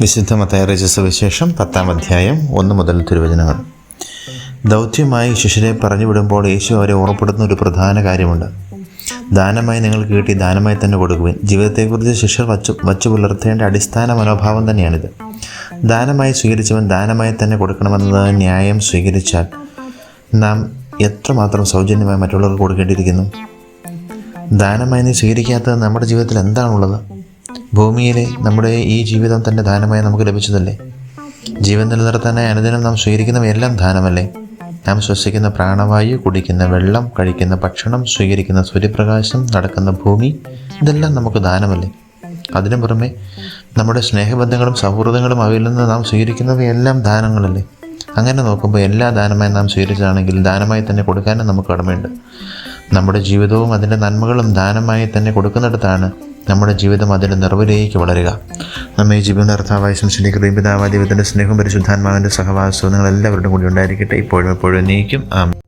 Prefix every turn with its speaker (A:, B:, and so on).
A: വിശുദ്ധ മത്തായറിച്ച സുവിശേഷം പത്താം അധ്യായം ഒന്ന് മുതൽ തിരുവചനങ്ങൾ. ദൗത്യമായി ശിഷ്യരെ പറഞ്ഞു വിടുമ്പോൾ യേശു അവരെ ഓർമ്മപ്പെടുത്തുന്ന ഒരു പ്രധാന കാര്യമുണ്ട്. ദാനമായി നിങ്ങൾക്ക് കിട്ടി ദാനമായി തന്നെ കൊടുക്കുവിൻ. ജീവിതത്തെക്കുറിച്ച് ശിഷ്യർ വച്ചു വച്ചു പുലർത്തേണ്ട അടിസ്ഥാന മനോഭാവം തന്നെയാണിത്. ദാനമായി സ്വീകരിച്ചവൻ ദാനമായി തന്നെ കൊടുക്കണമെന്നത് ന്യായം സ്വീകരിച്ചാൽ നാം എത്രമാത്രം സൗജന്യമായി മറ്റുള്ളവർക്ക് കൊടുക്കേണ്ടിയിരിക്കുന്നു? ദാനമായി നീ സ്വീകരിക്കാത്തത് നമ്മുടെ ജീവിതത്തിൽ എന്താണുള്ളത്? ഭൂമിയിലെ നമ്മുടെ ഈ ജീവിതം തന്നെ ദാനമായി നമുക്ക് ലഭിച്ചതല്ലേ? ജീവൻ നിലനിർത്താനായി അനുദിനം നാം സ്വീകരിക്കുന്നവയെല്ലാം ദാനമല്ലേ നാം ശ്വസിക്കുന്ന പ്രാണവായു കുടിക്കുന്ന വെള്ളം കഴിക്കുന്ന ഭക്ഷണം സ്വീകരിക്കുന്ന സൂര്യപ്രകാശം നടക്കുന്ന ഭൂമി ഇതെല്ലാം നമുക്ക് ദാനമല്ലേ അതിനു പുറമെ നമ്മുടെ സ്നേഹബന്ധങ്ങളും സൗഹൃദങ്ങളും അവയിൽ നിന്ന് നാം സ്വീകരിക്കുന്നവയെല്ലാം ദാനങ്ങളല്ലേ അങ്ങനെ നോക്കുമ്പോൾ എല്ലാ ദാനമായി നാം സ്വീകരിച്ചതാണെങ്കിൽ ദാനമായി തന്നെ കൊടുക്കാനും നമുക്ക് കടമയുണ്ട്. നമ്മുടെ ജീവിതവും അതിന്റെ നന്മകളും ദാനമായി തന്നെ കൊടുക്കുന്നിടത്താണ് നമ്മുടെ ജീവിതം അതിന്റെ നിറവിലേക്ക് വളരുക. നമ്മെ ജീവൻ അർത്ഥാവായ സംശയിക്കുകയും പിതാവാ ദൈവത്തിന്റെ സ്നേഹം പരിശുദ്ധാത്മാവിന്റെ സഹവാസവും നിങ്ങൾ കൂടി ഉണ്ടായിരിക്കട്ടെ. ഇപ്പോഴും എപ്പോഴും നീക്കും. ആമേൻ.